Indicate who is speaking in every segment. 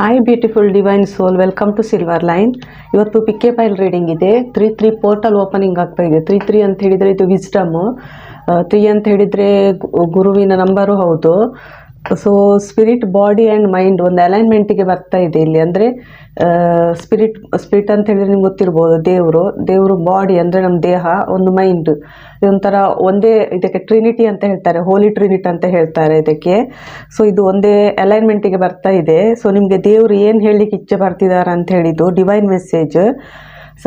Speaker 1: Hi beautiful divine soul welcome to Silver Line ಇವತ್ತು pick a file reading ಇದೆ three three portal opening ಆಗ್ತಾ ಇದೆ three three ಅಂತ ಹೇಳಿದರೆ ಇದು ವಿಸ್ಡಮ್ ತ್ರೀ ಅಂತ ಹೇಳಿದರೆ ಗುರುವಿನ ನಂಬರು ಹೌದು so spirit body and mind ಒಂದು ಅಲೈನ್ಮೆಂಟಿಗೆ ಬರ್ತಾ ಇದೆ ಇಲ್ಲಿ ಅಂದರೆ ಸ್ಪಿರಿಟ್ ಸ್ಪಿರಿಟ್ ಅಂತ ಹೇಳಿದ್ರೆ ನಿಮ್ಗೆ ಗೊತ್ತಿರ್ಬೋದು ದೇವರು ದೇವರು ಬಾಡಿ ಅಂದರೆ ನಮ್ಮ ದೇಹ ಒಂದು ಮೈಂಡ್ ಇದೊಂಥರ ಒಂದೇ ಇದಕ್ಕೆ ಟ್ರಿನಿಟಿ ಅಂತ ಹೇಳ್ತಾರೆ ಹೋಲಿ ಟ್ರಿನಿಟಿ ಅಂತ ಹೇಳ್ತಾರೆ ಇದಕ್ಕೆ ಸೊ ಇದು ಒಂದೇ ಅಲೈನ್ಮೆಂಟಿಗೆ ಬರ್ತಾ ಇದೆ ಸೊ ನಿಮಗೆ ದೇವರು ಏನು ಹೇಳಲಿಕ್ಕೆ ಇಚ್ಛೆ ಬರ್ತಿದ್ದಾರೆ ಅಂತ ಹೇಳಿದ್ದು divine message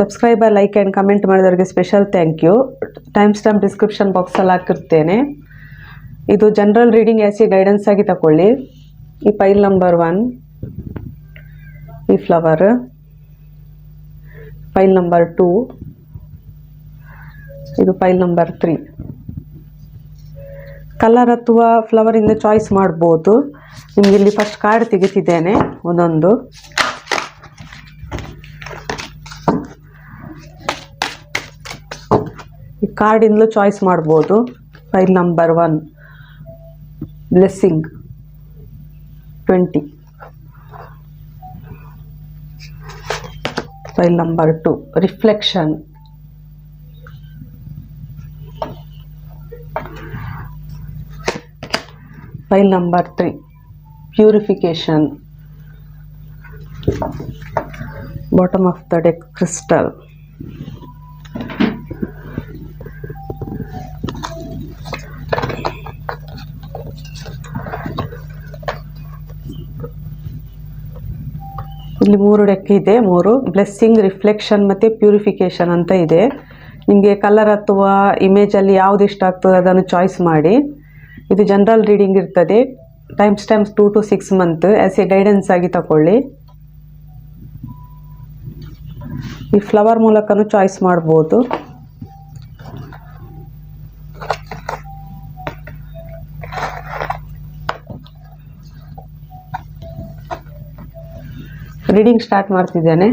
Speaker 1: subscriber like and comment ಮಾಡಿದವರಿಗೆ special thank you time stamp description ಬಾಕ್ಸಲ್ಲಿ ಹಾಕಿರ್ತೇನೆ ಇದು general reading as a guidance ಆಗಿ ತಗೊಳ್ಳಿ ಈ ಪೈಲ್ ನಂಬರ್ ಒನ್ ಈ ಫ್ಲವರ್ ಫೈಲ್ ನಂಬರ್ ಟೂ ಇದು ಫೈಲ್ ನಂಬರ್ ತ್ರೀ ಕಲರ್ ಅಥವಾ ಫ್ಲವರಿಂದ ಚಾಯ್ಸ್ ಮಾಡ್ಬೋದು ನಿಮ್ಗೆ ಇಲ್ಲಿ ಫಸ್ಟ್ ಕಾರ್ಡ್ ತೆಗಿತಿದ್ದೇನೆ ಒಂದೊಂದು ಈ ಕಾರ್ಡಿಂದಲೂ ಚಾಯ್ಸ್ ಮಾಡ್ಬೋದು file number one Blessing 20 file number 2 reflection. File number 3 purification. Bottom of the deck crystal. ಇಲ್ಲಿ ಮೂರು ಡೆಕ್ ಇದೆ ಮೂರು ಬ್ಲೆಸ್ಸಿಂಗ್ ರಿಫ್ಲೆಕ್ಷನ್ ಮತ್ತು ಪ್ಯೂರಿಫಿಕೇಷನ್ ಅಂತ ಇದೆ ನಿಮಗೆ ಕಲರ್ ಅಥವಾ ಇಮೇಜಲ್ಲಿ ಯಾವ್ದು ಇಷ್ಟ ಆಗ್ತದೆ ಅದನ್ನು ಚಾಯ್ಸ್ ಮಾಡಿ ಇದು ಜನರಲ್ ರೀಡಿಂಗ್ ಇರ್ತದೆ times times two to six month as a guidance ಆಗಿ ತಗೊಳ್ಳಿ ಈ ಫ್ಲವರ್ ಮೂಲಕನೂ ಚಾಯ್ಸ್ ಮಾಡ್ಬೋದು ರೀಡಿಂಗ್ ಸ್ಟಾರ್ಟ್ ಮಾಡ್ತಿದ್ದೇನೆ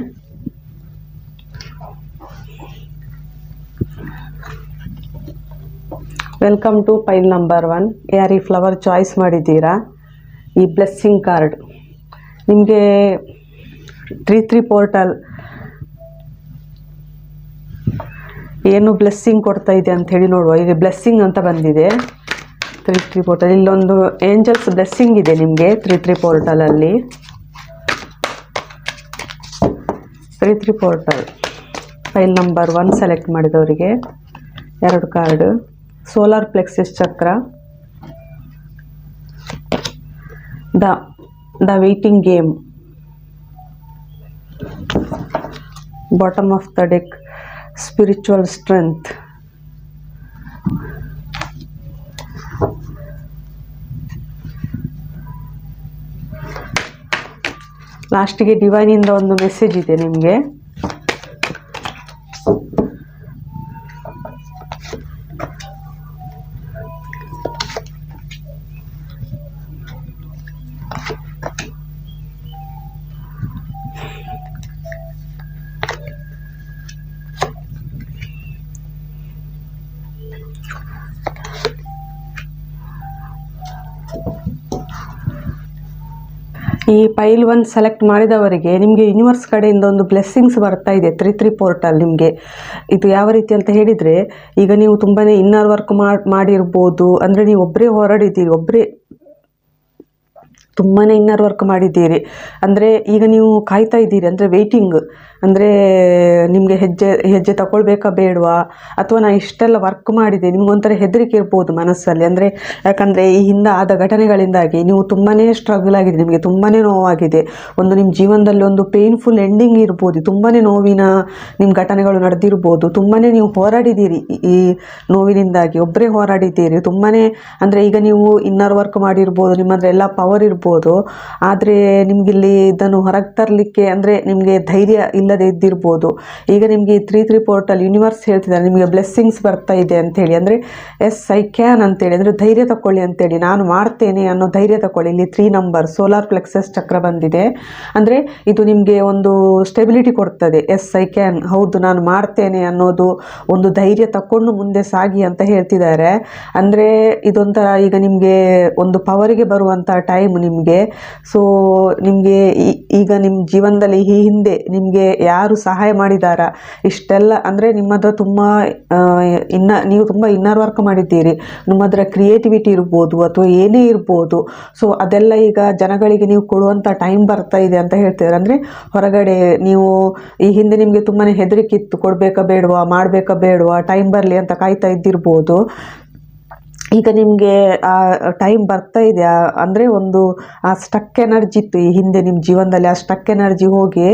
Speaker 1: welcome to file number one ಯಾರು ಈ ಫ್ಲವರ್ ಚಾಯ್ಸ್ ಮಾಡಿದ್ದೀರಾ ಈ ಬ್ಲೆಸ್ಸಿಂಗ್ ಕಾರ್ಡ್ ನಿಮಗೆ ತ್ರೀ ತ್ರೀ ಪೋರ್ಟಲ್ ಏನು ಬ್ಲೆಸ್ಸಿಂಗ್ ಕೊಡ್ತಾ ಇದೆ ಅಂತ ಹೇಳಿ ನೋಡುವ ಇಲ್ಲಿ ಬ್ಲೆಸ್ಸಿಂಗ್ ಅಂತ ಬಂದಿದೆ ತ್ರೀ ತ್ರೀ ಪೋರ್ಟಲ್ ಇಲ್ಲೊಂದು ಏಂಜಲ್ಸ್ ಬ್ಲೆಸ್ಸಿಂಗ್ ಇದೆ ನಿಮಗೆ three three ಪೋರ್ಟಲಲ್ಲಿ three portal file number one select ಮಾಡಿದವರಿಗೆ ಎರಡು card solar plexus chakra the the waiting game bottom of the deck spiritual strength ಲಾಸ್ಟಿಗೆ ಡಿವೈನಿಂದ ಒಂದು ಮೆಸೇಜ್ ಇದೆ ನಿಮಗೆ ಈ ಪೈಲ್ ಒನ್ ಸೆಲೆಕ್ಟ್ ಮಾಡಿದವರಿಗೆ ನಿಮಗೆ ಯೂನಿವರ್ಸ್ ಕಡೆಯಿಂದ ಒಂದು ಬ್ಲೆಸ್ಸಿಂಗ್ಸ್ ಬರ್ತಾ ಇದೆ ತ್ರೀ ತ್ರೀ ಪೋರ್ಟಲ್ ನಿಮಗೆ ಇದು ಯಾವ ರೀತಿ ಅಂತ ಹೇಳಿದರೆ ಈಗ ನೀವು ತುಂಬಾ ಇನ್ನರ್ ವರ್ಕ್ ಮಾಡಿರ್ಬೋದು ಅಂದರೆ ನೀವು ಒಬ್ಬರೇ ಹೊರಡಿದ್ದೀರಿ ಒಬ್ಬರೇ ತುಂಬಾ ಇನ್ನರ್ ವರ್ಕ್ ಮಾಡಿದ್ದೀರಿ ಅಂದರೆ ಈಗ ನೀವು ಕಾಯ್ತಾ ಇದ್ದೀರಿ ಅಂದರೆ ವೆಯ್ಟಿಂಗ್ ಅಂದರೆ ನಿಮಗೆ ಹೆಜ್ಜೆ ಹೆಜ್ಜೆ ತಗೊಳ್ಬೇಕಾ ಬೇಡವಾ ಅಥವಾ ನಾನು ಇಷ್ಟೆಲ್ಲ ವರ್ಕ್ ಮಾಡಿದೆ ನಿಮಗೊಂಥರ ಹೆದರಿಕೆ ಇರ್ಬೋದು ಮನಸ್ಸಲ್ಲಿ ಅಂದರೆ ಯಾಕಂದರೆ ಈ ಹಿಂದೆ ಆದ ಘಟನೆಗಳಿಂದಾಗಿ ನೀವು ತುಂಬಾ ಸ್ಟ್ರಗಲ್ ಆಗಿದೆ ನಿಮಗೆ ತುಂಬಾ ನೋವಾಗಿದೆ ಒಂದು ನಿಮ್ಮ ಜೀವನದಲ್ಲಿ ಒಂದು ಪೇಯ್ನ್ಫುಲ್ ಎಂಡಿಂಗ್ ಇರ್ಬೋದು ತುಂಬಾ ನೋವಿನ ನಿಮ್ಮ ಘಟನೆಗಳು ನಡೆದಿರ್ಬೋದು ತುಂಬಾ ನೀವು ಹೋರಾಡಿದ್ದೀರಿ ಈ ನೋವಿನಿಂದಾಗಿ ಒಬ್ಬರೇ ಹೋರಾಡಿದ್ದೀರಿ ತುಂಬಾ ಅಂದರೆ ಈಗ ನೀವು ಇನ್ನರ್ ವರ್ಕ್ ಮಾಡಿರ್ಬೋದು ನಿಮ್ಮ ಎಲ್ಲ ಪವರ್ ಇರ್ಬೋದು ಇರ್ಬೋದು ಆದರೆ ನಿಮಗಿಲ್ಲಿ ಇದನ್ನು ಹೊರಗೆ ತರಲಿಕ್ಕೆ ಅಂದರೆ ನಿಮಗೆ ಧೈರ್ಯ ಇಲ್ಲದೆ ಇದ್ದಿರ್ಬೋದು ಈಗ ನಿಮಗೆ ತ್ರೀ ತ್ರೀ ಪೋರ್ಟಲ್ ಯೂನಿವರ್ಸ್ ಹೇಳ್ತಿದ್ದಾರೆ ನಿಮಗೆ ಬ್ಲೆಸ್ಸಿಂಗ್ಸ್ ಬರ್ತಾ ಇದೆ ಅಂಥೇಳಿ ಅಂದರೆ ಎಸ್ ಐ ಕ್ಯಾನ್ ಅಂತೇಳಿ ಅಂದರೆ ಧೈರ್ಯ ತಗೊಳ್ಳಿ ಅಂತೇಳಿ ನಾನು ಮಾಡ್ತೇನೆ ಅನ್ನೋ ಧೈರ್ಯ ತಗೊಳ್ಳಿ ಇಲ್ಲಿ ತ್ರೀ ನಂಬರ್ ಸೋಲಾರ್ ಪ್ಲೆಕ್ಸಸ್ ಚಕ್ರ ಬಂದಿದೆ ಅಂದರೆ ಇದು ನಿಮಗೆ ಒಂದು ಸ್ಟೆಬಿಲಿಟಿ ಕೊಡ್ತದೆ ಎಸ್ ಐ ಕ್ಯಾನ್ ಹೌದು ನಾನು ಮಾಡ್ತೇನೆ ಅನ್ನೋದು ಒಂದು ಧೈರ್ಯ ತಕೊಂಡು ಮುಂದೆ ಸಾಗಿ ಅಂತ ಹೇಳ್ತಿದ್ದಾರೆ ಅಂದರೆ ಇದೊಂಥರ ಈಗ ನಿಮಗೆ ಒಂದು ಪವರಿಗೆ ಬರುವಂಥ ಟೈಮ್ ನಿಮಗೆ ಸೊ ನಿಮಗೆ ಈಗ ನಿಮ್ಮ ಜೀವನದಲ್ಲಿ ಈ ಹಿಂದೆ ನಿಮಗೆ ಯಾರು ಸಹಾಯ ಮಾಡಿದಾರ ಇಷ್ಟೆಲ್ಲ ಅಂದರೆ ನಿಮ್ಮ ಹತ್ರ ತುಂಬ ಇನ್ನ ನೀವು ತುಂಬ ಇನ್ನರ್ ವರ್ಕ್ ಮಾಡಿದ್ದೀರಿ ನಿಮ್ಮ ಹತ್ರ ಕ್ರಿಯೇಟಿವಿಟಿ ಇರ್ಬೋದು ಅಥವಾ ಏನೇ ಇರ್ಬೋದು ಸೊ ಅದೆಲ್ಲ ಈಗ ಜನಗಳಿಗೆ ನೀವು ಕೊಡುವಂಥ ಟೈಮ್ ಬರ್ತಾ ಇದೆ ಅಂತ ಹೇಳ್ತೀರ ಅಂದರೆ ಹೊರಗಡೆ ನೀವು ಈ ಹಿಂದೆ ನಿಮಗೆ ತುಂಬಾ ಹೆದರಿಕೆ ಇತ್ತು ಕೊಡಬೇಕಾ ಬೇಡವಾ ಮಾಡಬೇಕಾ ಬೇಡವಾ ಟೈಮ್ ಬರಲಿ ಅಂತ ಕಾಯ್ತಾ ಇದ್ದಿರ್ಬೋದು ಈಗ ನಿಮಗೆ ಆ ಟೈಮ್ ಬರ್ತಾ ಇದೆ ಅಂದರೆ ಒಂದು ಆ ಸ್ಟಕ್ ಎನರ್ಜಿ ಇತ್ತು ಈ ಹಿಂದೆ ನಿಮ್ಮ ಜೀವನದಲ್ಲಿ ಆ ಸ್ಟಕ್ ಎನರ್ಜಿ ಹೋಗಿ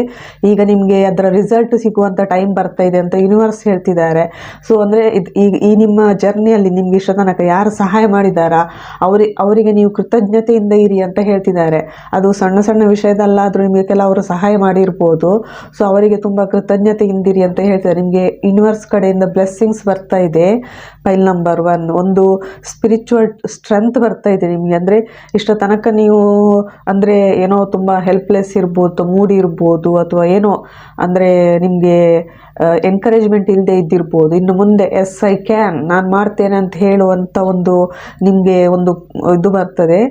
Speaker 1: ಈಗ ನಿಮಗೆ ಅದರ ರಿಸಲ್ಟ್ ಸಿಗುವಂಥ ಟೈಮ್ ಬರ್ತಾ ಇದೆ ಅಂತ ಯೂನಿವರ್ಸ್ ಹೇಳ್ತಿದ್ದಾರೆ ಸೊ ಅಂದರೆ ಇದು ಈ ನಿಮ್ಮ ಜರ್ನಿಯಲ್ಲಿ ನಿಮಗೆ ಇಷ್ಟ ತನಕ ಯಾರು ಸಹಾಯ ಮಾಡಿದಾರಾ ಅವ್ರಿ ಅವರಿಗೆ ನೀವು ಕೃತಜ್ಞತೆಯಿಂದ ಇರಿ ಅಂತ ಹೇಳ್ತಿದ್ದಾರೆ ಅದು ಸಣ್ಣ ಸಣ್ಣ ವಿಷಯದಲ್ಲಾದರೂ ನಿಮಗೆ ಕೆಲವರು ಸಹಾಯ ಮಾಡಿರ್ಬೋದು ಸೊ ಅವರಿಗೆ ತುಂಬ ಇಂದಿರಿ ಅಂತ ಹೇಳ್ತಿದ್ದಾರೆ ನಿಮಗೆ ಯೂನಿವರ್ಸ್ ಕಡೆಯಿಂದ ಬ್ಲೆಸ್ಸಿಂಗ್ಸ್ ಬರ್ತಾ ಇದೆ ಫೈಲ್ ನಂಬರ್ ಒನ್ ಒಂದು ಸ್ಪಿರಿಚುವಲ್ ಸ್ಟ್ರೆಂತ್ ಬರ್ತಾ ಇದೆ ನಿಮಗೆ ಅಂದರೆ ಇಷ್ಟ ತನಕ ನೀವು ಅಂದರೆ ಏನೋ ತುಂಬ ಹೆಲ್ಪ್ಲೆಸ್ ಇರ್ಬೋದು ಮೂಡಿ ಇರ್ಬೋದು ಅಥವಾ ಏನೋ ಅಂದರೆ ನಿಮಗೆ ಎನ್ಕರೇಜ್ಮೆಂಟ್ ಇಲ್ಲದೆ ಇದ್ದಿರ್ಬೋದು ಇನ್ನು ಮುಂದೆ ಎಸ್ ಐ ಕ್ಯಾನ್ ನಾನು ಮಾಡ್ತೇನೆ ಅಂತ ಹೇಳುವಂಥ ಒಂದು ನಿಮಗೆ ಒಂದು ಇದು ಬರ್ತದೆ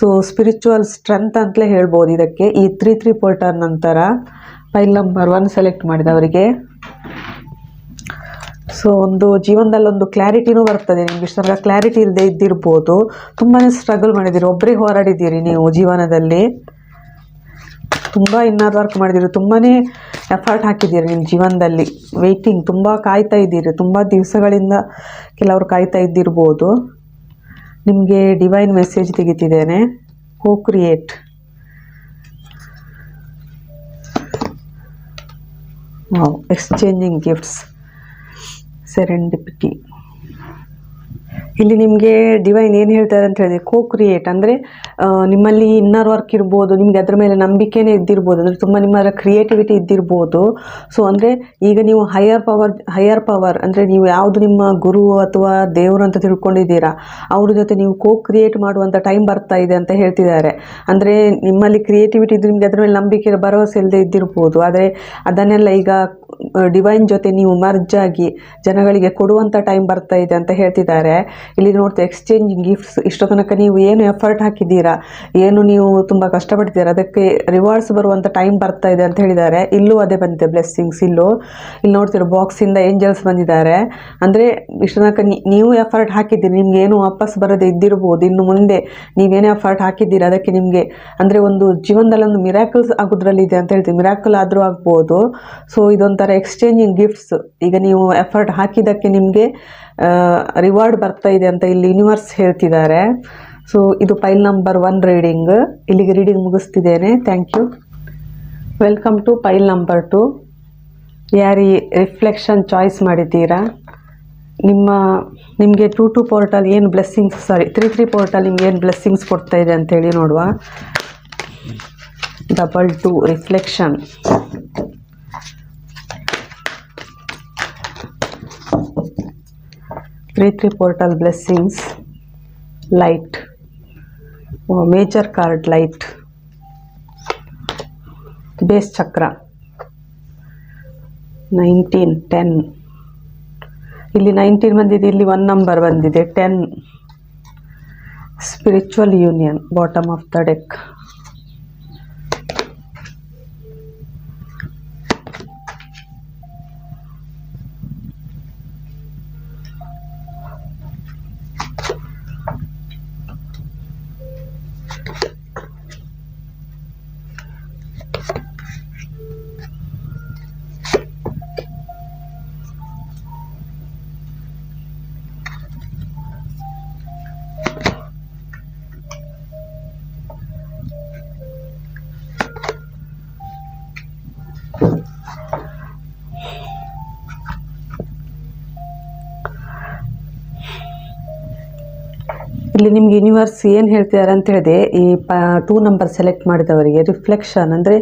Speaker 1: ಸೊ ಸ್ಪಿರಿಚುವಲ್ ಸ್ಟ್ರೆಂತ್ ಅಂತಲೇ ಹೇಳ್ಬೋದು ಇದಕ್ಕೆ ಈ ತ್ರೀ ತ್ರೀ ಪೋರ್ಟರ್ ನಂತರ ಫೈಲ್ ನಂಬರ್ ಒನ್ ಸೆಲೆಕ್ಟ್ ಅವರಿಗೆ ಸೊ ಒಂದು ಜೀವನದಲ್ಲಿ ಒಂದು ಕ್ಲಾರಿಟಿನೂ ಬರ್ತದೆ ನಿಮ್ಗೆ ಸ್ವಲ್ಪ ಕ್ಲಾರಿಟಿ ಇಲ್ಲದೆ ಇದ್ದಿರ್ಬೋದು ತುಂಬಾ ಸ್ಟ್ರಗಲ್ ಮಾಡಿದ್ದೀರಿ ಒಬ್ಬರೇ ಹೋರಾಡಿದ್ದೀರಿ ನೀವು ಜೀವನದಲ್ಲಿ ತುಂಬ ಇನ್ನರ್ ವರ್ಕ್ ಮಾಡಿದ್ದೀರಿ ತುಂಬಾ ಎಫರ್ಟ್ ಹಾಕಿದ್ದೀರಿ ನಿಮ್ಮ ಜೀವನದಲ್ಲಿ ವೆಯ್ಟಿಂಗ್ ತುಂಬ ಕಾಯ್ತಾ ಇದ್ದೀರಿ ತುಂಬ ದಿವಸಗಳಿಂದ ಕೆಲವರು ಕಾಯ್ತಾ ಇದ್ದಿರ್ಬೋದು ನಿಮಗೆ ಡಿವೈನ್ ಮೆಸೇಜ್ ತೆಗಿತಿದ್ದೇನೆ ಹೋ ಕ್ರಿಯೇಟ್ ಎಕ್ಸ್ಚೇಂಜಿಂಗ್ ಗಿಫ್ಟ್ಸ್ ಸೆರೆಂಡಿಪಿಟಿ ಇಲ್ಲಿ ನಿಮಗೆ ಡಿವೈನ್ ಏನು ಹೇಳ್ತಾರೆ ಅಂತ ಹೇಳಿದ್ರೆ ಕೋ ಕ್ರಿಯೇಟ್ ಅಂದರೆ ನಿಮ್ಮಲ್ಲಿ ಇನ್ನರ್ ವರ್ಕ್ ಇರ್ಬೋದು ನಿಮಗೆ ಅದರ ಮೇಲೆ ನಂಬಿಕೆನೇ ಇದ್ದಿರ್ಬೋದು ಅಂದರೆ ತುಂಬ ನಿಮ್ಮ ಕ್ರಿಯೇಟಿವಿಟಿ ಇದ್ದಿರ್ಬೋದು ಸೊ ಅಂದರೆ ಈಗ ನೀವು ಹೈಯರ್ ಪವರ್ ಹೈಯರ್ ಪವರ್ ಅಂದರೆ ನೀವು ಯಾವುದು ನಿಮ್ಮ ಗುರು ಅಥವಾ ದೇವರು ಅಂತ ತಿಳ್ಕೊಂಡಿದ್ದೀರಾ ಅವ್ರ ಜೊತೆ ನೀವು ಕೋ ಕ್ರಿಯೇಟ್ ಮಾಡುವಂಥ ಟೈಮ್ ಬರ್ತಾ ಇದೆ ಅಂತ ಹೇಳ್ತಿದ್ದಾರೆ ಅಂದರೆ ನಿಮ್ಮಲ್ಲಿ ಕ್ರಿಯೇಟಿವಿಟಿ ಇದ್ದರೆ ನಿಮಗೆ ಅದರ ಮೇಲೆ ನಂಬಿಕೆ ಭರವಸೆ ಇಲ್ಲದೆ ಇದ್ದಿರ್ಬೋದು ಆದರೆ ಅದನ್ನೆಲ್ಲ ಈಗ ಡಿವೈನ್ ಜೊತೆ ನೀವು ಮರ್ಜ್ ಆಗಿ ಜನಗಳಿಗೆ ಕೊಡುವಂಥ ಟೈಮ್ ಬರ್ತಾ ಇದೆ ಅಂತ ಹೇಳ್ತಿದ್ದಾರೆ ಇಲ್ಲಿ ನೋಡ್ತಾ ಎಕ್ಸ್ಚೇಂಜ್ ಗಿಫ್ಟ್ಸ್ ಇಷ್ಟೋ ತನಕ ನೀವು ಏನು ಎಫರ್ಟ್ ಹಾಕಿದ್ದೀರಾ ಏನು ನೀವು ತುಂಬ ಕಷ್ಟಪಡ್ತೀರಾ ಅದಕ್ಕೆ ರಿವಾರ್ಡ್ಸ್ ಬರುವಂಥ ಟೈಮ್ ಬರ್ತಾ ಇದೆ ಅಂತ ಹೇಳಿದ್ದಾರೆ ಇಲ್ಲೂ ಅದೇ ಬಂದಿದೆ ಬ್ಲೆಸ್ಸಿಂಗ್ಸ್ ಇಲ್ಲೂ ಇಲ್ಲಿ ನೋಡ್ತಿರೋ ಬಾಕ್ಸಿಂದ ಏಂಜಲ್ಸ್ ಬಂದಿದ್ದಾರೆ ಅಂದರೆ ಇಷ್ಟು ತನಕ ನೀವು ಎಫರ್ಟ್ ಹಾಕಿದ್ದೀರಿ ನಿಮ್ಗೆ ಏನು ವಾಪಸ್ ಬರದೇ ಇದ್ದಿರ್ಬೋದು ಇನ್ನು ಮುಂದೆ ನೀವೇನೇ ಎಫರ್ಟ್ ಹಾಕಿದ್ದೀರಾ ಅದಕ್ಕೆ ನಿಮಗೆ ಅಂದರೆ ಒಂದು ಜೀವನದಲ್ಲಿ ಒಂದು ಮಿರಾಕಲ್ಸ್ ಆಗೋದ್ರಲ್ಲಿ ಇದೆ ಅಂತ ಹೇಳ್ತೀವಿ ಮಿರಾಕಲ್ ಆದರೂ ಆಗ್ಬೋದು ಸೊ ಇದೊಂಥರ ಥರ ಎಕ್ಸ್ಚೇಂಜಿಂಗ್ ಗಿಫ್ಟ್ಸ್ ಈಗ ನೀವು ಎಫರ್ಟ್ ಹಾಕಿದ್ದಕ್ಕೆ ನಿಮಗೆ ರಿವಾರ್ಡ್ ಬರ್ತಾ ಇದೆ ಅಂತ ಇಲ್ಲಿ ಯೂನಿವರ್ಸ್ ಹೇಳ್ತಿದ್ದಾರೆ ಸೊ ಇದು ಫೈಲ್ ನಂಬರ್ ಒನ್ ರೀಡಿಂಗ್ ಇಲ್ಲಿಗೆ reading ಮುಗಿಸ್ತಿದ್ದೇನೆ thank you welcome to file number two ಯಾರಿ ರಿಫ್ಲೆಕ್ಷನ್ ಚಾಯ್ಸ್ ಮಾಡಿದ್ದೀರಾ ನಿಮ್ಮ ನಿಮಗೆ ಟೂ ಟು ಪೋರ್ಟಲ್ ಏನು blessings sorry three three portal ನಿಮ್ಗೆ ಏನು ಬ್ಲೆಸ್ಸಿಂಗ್ಸ್ ಕೊಡ್ತಾ ಇದೆ ಹೇಳಿ ನೋಡುವ double two reflection three three portal blessings light major card light base chakra nineteen ten ಇಲ್ಲಿ ನೈನ್ಟೀನ್ ಬಂದಿದೆ ಇಲ್ಲಿ ಒನ್ ನಂಬರ್ ಬಂದಿದೆ ten spiritual union bottom of the deck ಇಲ್ಲಿ ನಿಮ್ಗೆ ಯೂನಿವರ್ಸ್ ಏನು ಹೇಳ್ತಿದ್ದಾರೆ ಅಂತ ಹೇಳಿದೆ ಈ ಪ ಟೂ ನಂಬರ್ ಸೆಲೆಕ್ಟ್ ಮಾಡಿದವರಿಗೆ ರಿಫ್ಲೆಕ್ಷನ್ ಅಂದರೆ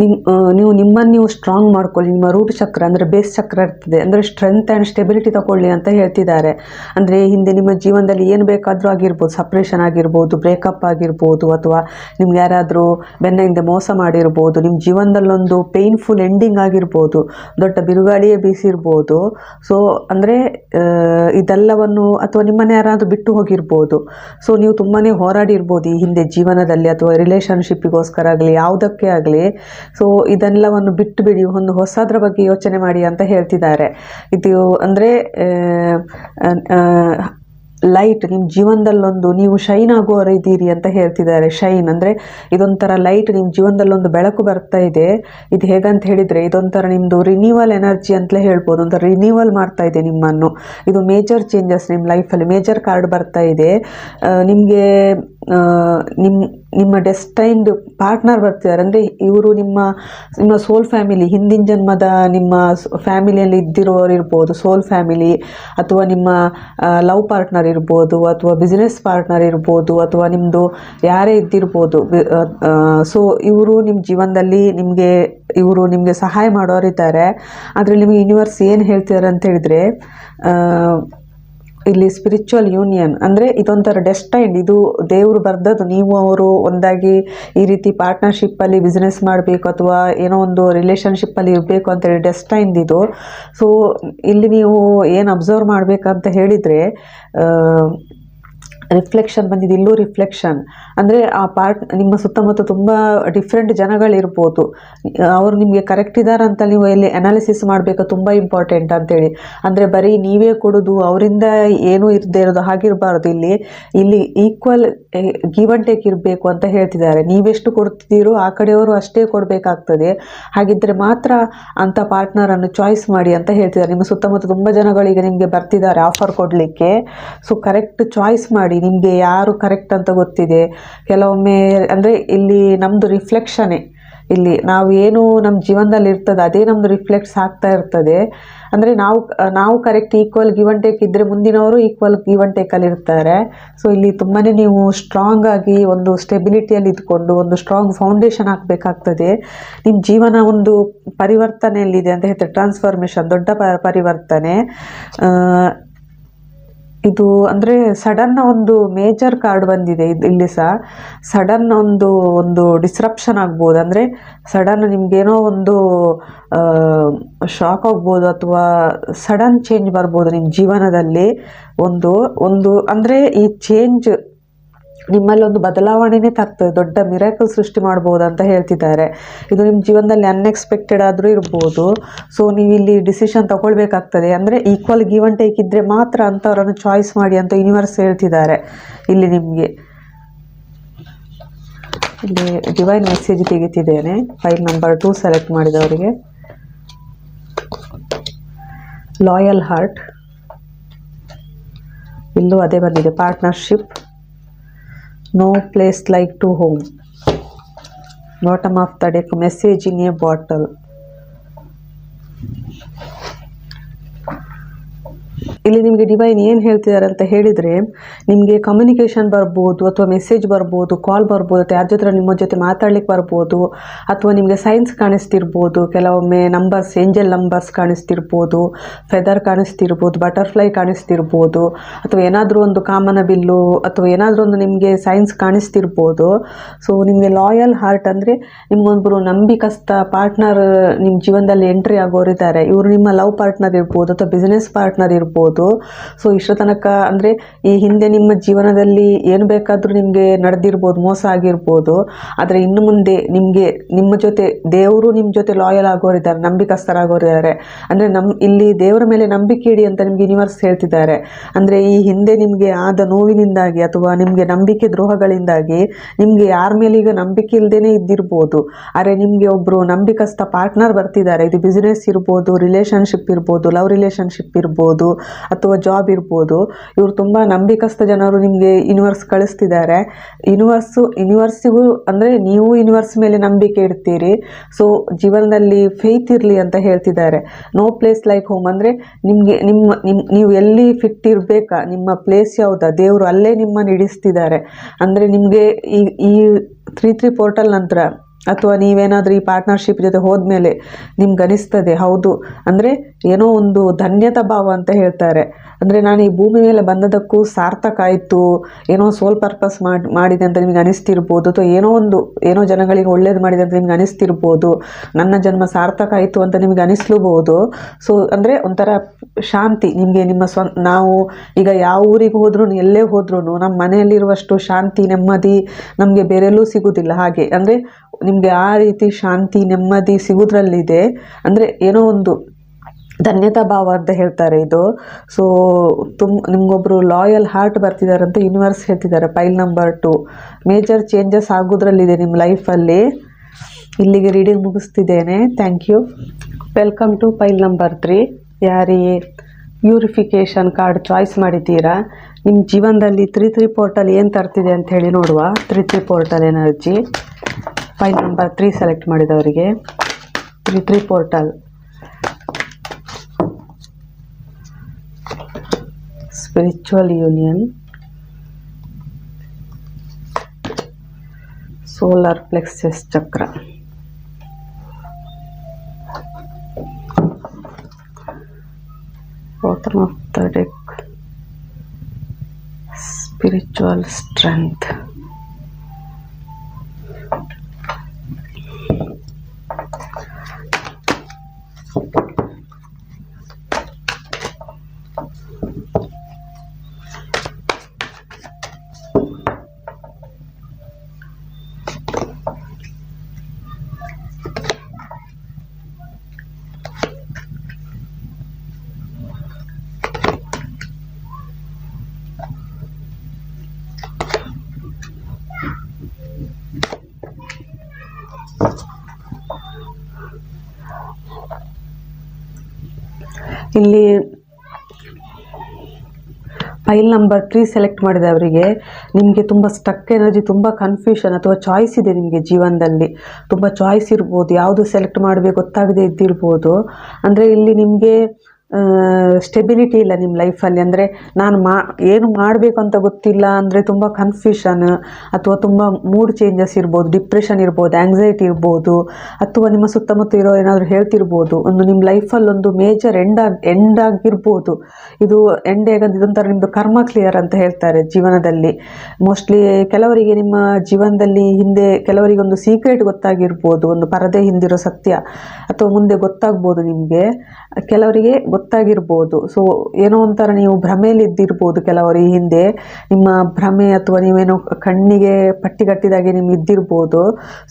Speaker 1: ನಿಮ್ಮ ನೀವು ನಿಮ್ಮನ್ನು ನೀವು ಸ್ಟ್ರಾಂಗ್ ಮಾಡ್ಕೊಳ್ಳಿ ನಿಮ್ಮ ರೂಟ್ ಚಕ್ರ ಅಂದರೆ ಬೇಸ್ ಚಕ್ರ ಇರ್ತದೆ ಅಂದರೆ ಸ್ಟ್ರೆಂತ್ ಆ್ಯಂಡ್ ಸ್ಟೆಬಿಲಿಟಿ ತಗೊಳ್ಳಿ ಅಂತ ಹೇಳ್ತಿದ್ದಾರೆ ಅಂದರೆ ಹಿಂದೆ ನಿಮ್ಮ ಜೀವನದಲ್ಲಿ ಏನು ಬೇಕಾದರೂ ಆಗಿರ್ಬೋದು ಸಪ್ರೇಷನ್ ಆಗಿರ್ಬೋದು ಬ್ರೇಕಪ್ ಆಗಿರ್ಬೋದು ಅಥವಾ ನಿಮ್ಗೆ ಯಾರಾದರೂ ಬೆನ್ನ ಹಿಂದೆ ಮೋಸ ಮಾಡಿರ್ಬೋದು ನಿಮ್ಮ ಜೀವನದಲ್ಲೊಂದು ಪೇಯ್ನ್ಫುಲ್ ಎಂಡಿಂಗ್ ಆಗಿರ್ಬೋದು ದೊಡ್ಡ ಬಿರುಗಾಳಿಯೇ ಬೀಸಿರ್ಬೋದು ಸೊ ಅಂದರೆ ಇದೆಲ್ಲವನ್ನು ಅಥವಾ ನಿಮ್ಮನ್ನು ಯಾರಾದರೂ ಬಿಟ್ಟು ಹೋಗಿರ್ಬೋದು ಸೊ ನೀವು ತುಂಬಾ ಹೋರಾಡಿರ್ಬೋದು ಈ ಹಿಂದೆ ಜೀವನದಲ್ಲಿ ಅಥವಾ ರಿಲೇಷನ್ಶಿಪ್ಪಿಗೋಸ್ಕರ ಆಗಲಿ ಯಾವುದಕ್ಕೆ ಆಗಲಿ ಸೊ ಇದೆಲ್ಲವನ್ನು ಬಿಟ್ಟು ಬಿಡಿ ಒಂದು ಹೊಸದ್ರ ಬಗ್ಗೆ ಯೋಚನೆ ಮಾಡಿ ಅಂತ ಹೇಳ್ತಿದ್ದಾರೆ ಇದು ಅಂದರೆ ಲೈಟ್ ನಿಮ್ಮ ಜೀವನದಲ್ಲೊಂದು ನೀವು ಶೈನ್ ಆಗುವವರು ಇದ್ದೀರಿ ಅಂತ ಹೇಳ್ತಿದ್ದಾರೆ ಶೈನ್ ಅಂದರೆ ಇದೊಂಥರ ಲೈಟ್ ನಿಮ್ಮ ಜೀವನದಲ್ಲೊಂದು ಬೆಳಕು ಬರ್ತಾ ಇದೆ ಇದು ಹೇಗಂತ ಹೇಳಿದರೆ ಇದೊಂಥರ ನಿಮ್ಮದು ರಿನ್ಯೂವಲ್ ಎನರ್ಜಿ ಅಂತಲೇ ಹೇಳ್ಬೋದು ಒಂಥರ ರಿನ್ಯೂವಲ್ ಮಾಡ್ತಾ ಇದೆ ನಿಮ್ಮನ್ನು ಇದು ಮೇಜರ್ ಚೇಂಜಸ್ ನಿಮ್ಮ ಲೈಫಲ್ಲಿ ಮೇಜರ್ ಕಾರ್ಡ್ ಬರ್ತಾ ಇದೆ ನಿಮಗೆ ನಿಮ್ಮ ನಿಮ್ಮ ಡೆಸ್ಟೈನ್ಡ್ ಪಾರ್ಟ್ನರ್ ಬರ್ತಿದ್ದಾರೆ ಅಂದರೆ ಇವರು ನಿಮ್ಮ ನಿಮ್ಮ ಸೋಲ್ ಫ್ಯಾಮಿಲಿ ಹಿಂದಿನ ಜನ್ಮದ ನಿಮ್ಮ ಫ್ಯಾಮಿಲಿಯಲ್ಲಿ ಇದ್ದಿರೋರು ಇರ್ಬೋದು ಸೋಲ್ ಫ್ಯಾಮಿಲಿ ಅಥವಾ ನಿಮ್ಮ ಲವ್ ಪಾರ್ಟ್ನರ್ ಇರ್ಬೋದು ಅಥವಾ ಬಿಸ್ನೆಸ್ ಪಾರ್ಟ್ನರ್ ಇರ್ಬೋದು ಅಥವಾ ನಿಮ್ಮದು ಯಾರೇ ಇದ್ದಿರ್ಬೋದು ಸೊ ಇವರು ನಿಮ್ಮ ಜೀವನದಲ್ಲಿ ನಿಮಗೆ ಇವರು ನಿಮಗೆ ಸಹಾಯ ಮಾಡೋರಿದ್ದಾರೆ ಆದರೆ ನಿಮಗೆ ಯೂನಿವರ್ಸ್ ಏನು ಹೇಳ್ತಿದ್ದಾರೆ ಅಂತ ಹೇಳಿದರೆ ಇಲ್ಲಿ ಸ್ಪಿರಿಚುವಲ್ ಯೂನಿಯನ್ ಅಂದರೆ ಇದೊಂಥರ ಡೆಸ್ಟೈನ್ ಇದು ದೇವರು ಬರ್ದದ್ದು ನೀವು ಅವರು ಒಂದಾಗಿ ಈ ರೀತಿ ಪಾರ್ಟ್ನರ್ಶಿಪ್ಪಲ್ಲಿ ಬಿಸ್ನೆಸ್ ಮಾಡಬೇಕು ಅಥವಾ ಏನೋ ಒಂದು ರಿಲೇಷನ್ಶಿಪ್ಪಲ್ಲಿ ಇರಬೇಕು ಅಂತೇಳಿ ಡೆಸ್ಟೈನ್ ಇದು ಸೊ ಇಲ್ಲಿ ನೀವು ಏನು ಅಬ್ಸರ್ವ್ ಮಾಡಬೇಕಂತ ಹೇಳಿದರೆ ರಿಫ್ಲೆಕ್ಷನ್ ಬಂದಿದೆ ಇಲ್ಲೂ ರಿಫ್ಲೆಕ್ಷನ್ ಅಂದರೆ ಆ ಪಾರ್ಟ್ ನಿಮ್ಮ ಸುತ್ತಮುತ್ತ ತುಂಬ ಡಿಫ್ರೆಂಟ್ ಜನಗಳಿರ್ಬೋದು ಅವರು ನಿಮಗೆ ಕರೆಕ್ಟ್ ಇದ್ದಾರಂತ ನೀವು ಇಲ್ಲಿ ಅನಾಲಿಸಿಸ್ ಮಾಡಬೇಕು ತುಂಬ ಇಂಪಾರ್ಟೆಂಟ್ ಅಂತೇಳಿ ಅಂದರೆ ಬರೀ ನೀವೇ ಕೊಡೋದು ಅವರಿಂದ ಏನೂ ಇರದೇ ಇರೋದು ಹಾಗಿರಬಾರ್ದು ಇಲ್ಲಿ ಇಲ್ಲಿ ಈಕ್ವಲ್ ಗಿವ್ ಟೇಕ್ ಇರಬೇಕು ಅಂತ ಹೇಳ್ತಿದ್ದಾರೆ ನೀವೆಷ್ಟು ಕೊಡ್ತಿದ್ದೀರೋ ಆ ಕಡೆಯವರು ಅಷ್ಟೇ ಕೊಡಬೇಕಾಗ್ತದೆ ಹಾಗಿದ್ದರೆ ಮಾತ್ರ ಅಂಥ ಪಾರ್ಟ್ನರನ್ನು ಚಾಯ್ಸ್ ಮಾಡಿ ಅಂತ ಹೇಳ್ತಿದ್ದಾರೆ ನಿಮ್ಮ ಸುತ್ತಮುತ್ತ ತುಂಬ ಜನಗಳಿಗೆ ನಿಮಗೆ ಬರ್ತಿದ್ದಾರೆ ಆಫರ್ ಕೊಡಲಿಕ್ಕೆ ಸೊ ಕರೆಕ್ಟ್ ಚಾಯ್ಸ್ ಮಾಡಿ ನಿಮಗೆ ಯಾರು ಕರೆಕ್ಟ್ ಅಂತ ಗೊತ್ತಿದೆ ಕೆಲವೊಮ್ಮೆ ಅಂದರೆ ಇಲ್ಲಿ ನಮ್ಮದು ರಿಫ್ಲೆಕ್ಷನೇ ಇಲ್ಲಿ ನಾವು ಏನು ನಮ್ಮ ಜೀವನದಲ್ಲಿ ಇರ್ತದೆ ಅದೇ ನಮ್ಮದು ರಿಫ್ಲೆಕ್ಟ್ಸ್ ಆಗ್ತಾ ಇರ್ತದೆ ಅಂದರೆ ನಾವು ನಾವು ಕರೆಕ್ಟ್ ಈಕ್ವಲ್ ಗಿವ್ ಟೇಕ್ ಇದ್ದರೆ ಮುಂದಿನವರು ಈಕ್ವಲ್ ಗಿವ್ ಟೇಕಲ್ಲಿ ಇರ್ತಾರೆ ಸೊ ಇಲ್ಲಿ ತುಂಬಾ ನೀವು ಸ್ಟ್ರಾಂಗ್ ಆಗಿ ಒಂದು ಸ್ಟೆಬಿಲಿಟಿಯಲ್ಲಿ ಇದ್ಕೊಂಡು ಒಂದು ಸ್ಟ್ರಾಂಗ್ ಫೌಂಡೇಶನ್ ಹಾಕಬೇಕಾಗ್ತದೆ ನಿಮ್ಮ ಜೀವನ ಒಂದು ಪರಿವರ್ತನೆಯಲ್ಲಿದೆ ಅಂತ ಹೇಳ್ತಾರೆ ಟ್ರಾನ್ಸ್ಫಾರ್ಮೇಷನ್ ದೊಡ್ಡ ಪರಿವರ್ತನೆ ಇದು ಅಂದರೆ ಸಡನ್ ಒಂದು ಮೇಜರ್ ಕಾರ್ಡ್ ಬಂದಿದೆ ಇಲ್ಲಿ ಸಹ ಸಡನ್ ಒಂದು ಒಂದು ಡಿಸ್ರಪ್ಷನ್ ಆಗ್ಬೋದು ಅಂದರೆ ಸಡನ್ ಏನೋ ಒಂದು ಶಾಕ್ ಆಗ್ಬೋದು ಅಥವಾ ಸಡನ್ ಚೇಂಜ್ ಬರ್ಬೋದು ನಿಮ್ಮ ಜೀವನದಲ್ಲಿ ಒಂದು ಒಂದು ಅಂದರೆ ಈ ಚೇಂಜ್ ನಿಮ್ಮಲ್ಲಿ ಒಂದು ಬದಲಾವಣೆನೇ ತರ್ತದೆ ದೊಡ್ಡ ಮಿರಾಕಲ್ ಸೃಷ್ಟಿ ಮಾಡ್ಬೋದು ಅಂತ ಹೇಳ್ತಿದ್ದಾರೆ ಇದು ನಿಮ್ಮ ಜೀವನದಲ್ಲಿ ಅನ್ಎಕ್ಸ್ಪೆಕ್ಟೆಡ್ ಆದರೂ ಇರ್ಬೋದು ಸೊ ನೀವು ಇಲ್ಲಿ ಡಿಸಿಷನ್ ತಗೊಳ್ಬೇಕಾಗ್ತದೆ ಅಂದರೆ ಈಕ್ವಲ್ ಗಿವ್ ಟೇಕ್ ಇದ್ದರೆ ಮಾತ್ರ ಅವರನ್ನು ಚಾಯ್ಸ್ ಮಾಡಿ ಅಂತ ಯೂನಿವರ್ಸ್ ಹೇಳ್ತಿದ್ದಾರೆ ಇಲ್ಲಿ ನಿಮಗೆ ಇಲ್ಲಿ ಡಿವೈನ್ ಮೆಸೇಜ್ ತೆಗಿತಿದ್ದೇನೆ ಫೈಲ್ ನಂಬರ್ ಟೂ ಸೆಲೆಕ್ಟ್ ಮಾಡಿದವರಿಗೆ ಲಾಯಲ್ ಹಾರ್ಟ್ ಇಲ್ಲೂ ಅದೇ ಬಂದಿದೆ partnership No place like to home. Bottom of the deck message in a bottle. ಇಲ್ಲಿ ನಿಮಗೆ ಡಿವೈನ್ ಏನು ಹೇಳ್ತಿದ್ದಾರೆ ಅಂತ ಹೇಳಿದರೆ ನಿಮಗೆ ಕಮ್ಯುನಿಕೇಷನ್ ಬರ್ಬೋದು ಅಥವಾ ಮೆಸೇಜ್ ಬರ್ಬೋದು ಕಾಲ್ ಬರ್ಬೋದು ಅಥವಾ ಯಾರ ಜೊತೆ ನಿಮ್ಮ ಜೊತೆ ಮಾತಾಡ್ಲಿಕ್ಕೆ ಬರ್ಬೋದು ಅಥವಾ ನಿಮಗೆ ಸೈನ್ಸ್ ಕಾಣಿಸ್ತಿರ್ಬೋದು ಕೆಲವೊಮ್ಮೆ ನಂಬರ್ಸ್ ಏಂಜಲ್ ನಂಬರ್ಸ್ ಕಾಣಿಸ್ತಿರ್ಬೋದು ಫೆದರ್ ಕಾಣಿಸ್ತಿರ್ಬೋದು ಬಟರ್ಫ್ಲೈ ಕಾಣಿಸ್ತಿರ್ಬೋದು ಅಥವಾ ಏನಾದರೂ ಒಂದು ಕಾಮನ ಬಿಲ್ಲು ಅಥವಾ ಏನಾದರೂ ಒಂದು ನಿಮಗೆ ಸೈನ್ಸ್ ಕಾಣಿಸ್ತಿರ್ಬೋದು ಸೊ ನಿಮಗೆ ಲಾಯಲ್ ಹಾರ್ಟ್ ಅಂದರೆ ನಿಮಗೊಂದು ನಂಬಿಕಸ್ಥ ಪಾರ್ಟ್ನರ್ ನಿಮ್ಮ ಜೀವನದಲ್ಲಿ ಎಂಟ್ರಿ ಆಗೋರಿದ್ದಾರೆ ಇವರು ನಿಮ್ಮ ಲವ್ ಪಾರ್ಟ್ನರ್ ಇರ್ಬೋದು ಅಥವಾ ಬಿಸ್ನೆಸ್ ಪಾರ್ಟ್ನರ್ ಇರ್ಬೋದು ಹೇಳ್ಬೋದು ಸೊ ಇಷ್ಟರ ತನಕ ಅಂದರೆ ಈ ಹಿಂದೆ ನಿಮ್ಮ ಜೀವನದಲ್ಲಿ ಏನು ಬೇಕಾದರೂ ನಿಮಗೆ ನಡೆದಿರ್ಬೋದು ಮೋಸ ಆಗಿರ್ಬೋದು ಆದರೆ ಇನ್ನು ಮುಂದೆ ನಿಮಗೆ ನಿಮ್ಮ ಜೊತೆ ದೇವರು ನಿಮ್ಮ ಜೊತೆ ಲಾಯಲ್ ಆಗೋರಿದ್ದಾರೆ ನಂಬಿಕಸ್ಥರಾಗೋರಿದ್ದಾರೆ ಅಂದರೆ ನಮ್ಮ ಇಲ್ಲಿ ದೇವರ ಮೇಲೆ ನಂಬಿಕೆ ಇಡಿ ಅಂತ ನಿಮಗೆ ಯೂನಿವರ್ಸ್ ಹೇಳ್ತಿದ್ದಾರೆ ಅಂದರೆ ಈ ಹಿಂದೆ ನಿಮಗೆ ಆದ ನೋವಿನಿಂದಾಗಿ ಅಥವಾ ನಿಮಗೆ ನಂಬಿಕೆ ದ್ರೋಹಗಳಿಂದಾಗಿ ನಿಮಗೆ ಯಾರ ಮೇಲೆ ಈಗ ನಂಬಿಕೆ ಇಲ್ಲದೇ ಇದ್ದಿರ್ಬೋದು ಆದರೆ ನಿಮಗೆ ಒಬ್ಬರು ನಂಬಿಕಸ್ಥ ಪಾರ್ಟ್ನರ್ ಬರ್ತಿದ್ದಾರೆ ಇದು ಬಿಸ್ನೆಸ್ ಇರ್ಬೋದು ರಿಲೇಷನ್ಶಿಪ್ ಇರ್ಬೋದು ಲವ್ ರಿಲೇಷನ್ಶಿಪ್ ಇರ್ಬೋದು ಅಥವಾ ಜಾಬ್ ಇರ್ಬೋದು ಇವರು ತುಂಬ ನಂಬಿಕಸ್ಥ ಜನರು ನಿಮಗೆ ಯೂನಿವರ್ಸ್ ಕಳಿಸ್ತಿದ್ದಾರೆ ಯೂನಿವರ್ಸು ಯೂನಿವರ್ಸಿಗೂ ಅಂದರೆ ನೀವು ಯೂನಿವರ್ಸ್ ಮೇಲೆ ನಂಬಿಕೆ ಇಡ್ತೀರಿ ಸೊ ಜೀವನದಲ್ಲಿ ಫೇತ್ ಇರಲಿ ಅಂತ ಹೇಳ್ತಿದ್ದಾರೆ ನೋ ಪ್ಲೇಸ್ ಲೈಕ್ ಹೋಮ್ ಅಂದರೆ ನಿಮಗೆ ನಿಮ್ಮ ನಿಮ್ ನೀವು ಎಲ್ಲಿ ಫಿಟ್ ಇರಬೇಕಾ ನಿಮ್ಮ ಪ್ಲೇಸ್ ಯಾವುದಾ ದೇವರು ಅಲ್ಲೇ ನಿಮ್ಮನ್ನು ಇಡಿಸ್ತಿದ್ದಾರೆ ಅಂದರೆ ನಿಮಗೆ ಈ ಈ ತ್ರೀ ತ್ರೀ ಪೋರ್ಟಲ್ ನಂತರ ಅಥವಾ ನೀವೇನಾದರೂ ಈ ಪಾರ್ಟ್ನರ್ಶಿಪ್ ಜೊತೆ ಹೋದ್ಮೇಲೆ ನಿಮ್ಗೆ ಅನಿಸ್ತದೆ ಹೌದು ಅಂದರೆ ಏನೋ ಒಂದು ಧನ್ಯತಾ ಭಾವ ಅಂತ ಹೇಳ್ತಾರೆ ಅಂದರೆ ನಾನು ಈ ಭೂಮಿ ಮೇಲೆ ಬಂದದಕ್ಕೂ ಸಾರ್ಥಕ ಆಯಿತು ಏನೋ ಸೋಲ್ ಪರ್ಪಸ್ ಮಾಡಿ ಮಾಡಿದೆ ಅಂತ ನಿಮ್ಗೆ ಅನಿಸ್ತಿರ್ಬೋದು ಅಥವಾ ಏನೋ ಒಂದು ಏನೋ ಜನಗಳಿಗೆ ಒಳ್ಳೇದು ಮಾಡಿದೆ ಅಂತ ನಿಮ್ಗೆ ಅನಿಸ್ತಿರ್ಬೋದು ನನ್ನ ಜನ್ಮ ಸಾರ್ಥಕ ಆಯಿತು ಅಂತ ನಿಮಗೆ ಅನಿಸ್ಲೂಬಹುದು ಸೊ ಅಂದರೆ ಒಂಥರ ಶಾಂತಿ ನಿಮಗೆ ನಿಮ್ಮ ಸ್ವ ನಾವು ಈಗ ಯಾವ ಊರಿಗೆ ಹೋದ್ರೂ ಎಲ್ಲೇ ಹೋದ್ರೂ ನಮ್ಮ ಮನೆಯಲ್ಲಿರುವಷ್ಟು ಶಾಂತಿ ನೆಮ್ಮದಿ ನಮಗೆ ಬೇರೆಲ್ಲೂ ಸಿಗೋದಿಲ್ಲ ಹಾಗೆ ಅಂದರೆ ನಿಮಗೆ ಆ ರೀತಿ ಶಾಂತಿ ನೆಮ್ಮದಿ ಸಿಗೋದ್ರಲ್ಲಿದೆ ಅಂದರೆ ಏನೋ ಒಂದು ಧನ್ಯತಾ ಭಾವ ಅಂತ ಹೇಳ್ತಾರೆ ಇದು ಸೊ ತುಂಬ ನಿಮಗೊಬ್ಬರು ಲಾಯಲ್ ಹಾರ್ಟ್ ಬರ್ತಿದ್ದಾರೆ ಅಂತ ಯೂನಿವರ್ಸ್ ಹೇಳ್ತಿದ್ದಾರೆ file number two major changes ಆಗೋದ್ರಲ್ಲಿದೆ ನಿಮ್ಮ ಲೈಫಲ್ಲಿ ಇಲ್ಲಿಗೆ reading ಮುಗಿಸ್ತಿದ್ದೇನೆ thank you welcome to file number three ಯಾರಿಗೆ ಪ್ಯೂರಿಫಿಕೇಷನ್ ಕಾರ್ಡ್ ಚಾಯ್ಸ್ ಮಾಡಿದ್ದೀರಾ ನಿಮ್ಮ ಜೀವನದಲ್ಲಿ ತ್ರೀ ಪೋರ್ಟಲ್ ಏನು ತರ್ತಿದೆ ಅಂತ ಹೇಳಿ ನೋಡುವ three portal energy file number three select ಮಾಡಿದವರಿಗೆ three three portal spiritual union solar plexus chakra water of the deck file number three select ಮಾಡಿದ ಅವರಿಗೆ ನಿಮಗೆ ತುಂಬ ಸ್ಟಕ್ ಎನರ್ಜಿ ತುಂಬ ಕನ್ಫ್ಯೂಷನ್ ಅಥವಾ ಚಾಯ್ಸ್ ಇದೆ ನಿಮಗೆ ಜೀವನದಲ್ಲಿ ತುಂಬ ಚಾಯ್ಸ್ ಇರ್ಬೋದು ಯಾವುದು ಸೆಲೆಕ್ಟ್ ಮಾಡಬೇಕು ಗೊತ್ತಾಗದೆ ಇದ್ದಿರ್ಬೋದು ಅಂದರೆ ಇಲ್ಲಿ ನಿಮಗೆ ಸ್ಟೆಬಿಲಿಟಿ ಇಲ್ಲ ನಿಮ್ಮ ಲೈಫಲ್ಲಿ ಅಂದರೆ ನಾನು ಮಾ ಏನು ಮಾಡಬೇಕು ಅಂತ ಗೊತ್ತಿಲ್ಲ ಅಂದರೆ ತುಂಬ ಕನ್ಫ್ಯೂಷನ್ ಅಥವಾ ತುಂಬ ಮೂಡ್ ಚೇಂಜಸ್ ಇರ್ಬೋದು ಡಿಪ್ರೆಷನ್ ಇರ್ಬೋದು ಆ್ಯಂಗ್ಸೈಟಿ ಇರ್ಬೋದು ಅಥವಾ ನಿಮ್ಮ ಸುತ್ತಮುತ್ತ ಇರೋ ಏನಾದರೂ ಹೇಳ್ತಿರ್ಬೋದು ಒಂದು ನಿಮ್ಮ ಲೈಫಲ್ಲಿ ಒಂದು ಮೇಜರ್ ಎಂಡ್ ಎಂಡ್ ಆಗಿರ್ಬೋದು ಇದು ಎಂಡ್ ಹೇಗಂತ ಇದೊಂಥರ ನಿಮ್ಮದು ಕರ್ಮ ಕ್ಲಿಯರ್ ಅಂತ ಹೇಳ್ತಾರೆ ಜೀವನದಲ್ಲಿ ಮೋಸ್ಟ್ಲಿ ಕೆಲವರಿಗೆ ನಿಮ್ಮ ಜೀವನದಲ್ಲಿ ಹಿಂದೆ ಕೆಲವರಿಗೆ ಒಂದು ಸೀಕ್ರೆಟ್ ಗೊತ್ತಾಗಿರ್ಬೋದು ಒಂದು ಪರದೆ ಹಿಂದಿರೋ ಸತ್ಯ ಅಥವಾ ಮುಂದೆ ಗೊತ್ತಾಗ್ಬೋದು ನಿಮಗೆ ಕೆಲವರಿಗೆ ಗೊತ್ತಾಗಿರ್ಬೋದು ಸೊ ಏನೋ ಒಂಥರ ನೀವು ಇದ್ದಿರ್ಬೋದು ಕೆಲವರು ಈ ಹಿಂದೆ ನಿಮ್ಮ ಭ್ರಮೆ ಅಥವಾ ನೀವೇನೋ ಕಣ್ಣಿಗೆ ಪಟ್ಟಿಗಟ್ಟಿದಾಗೆ ನಿಮ್ಗೆ ಇದ್ದಿರ್ಬೋದು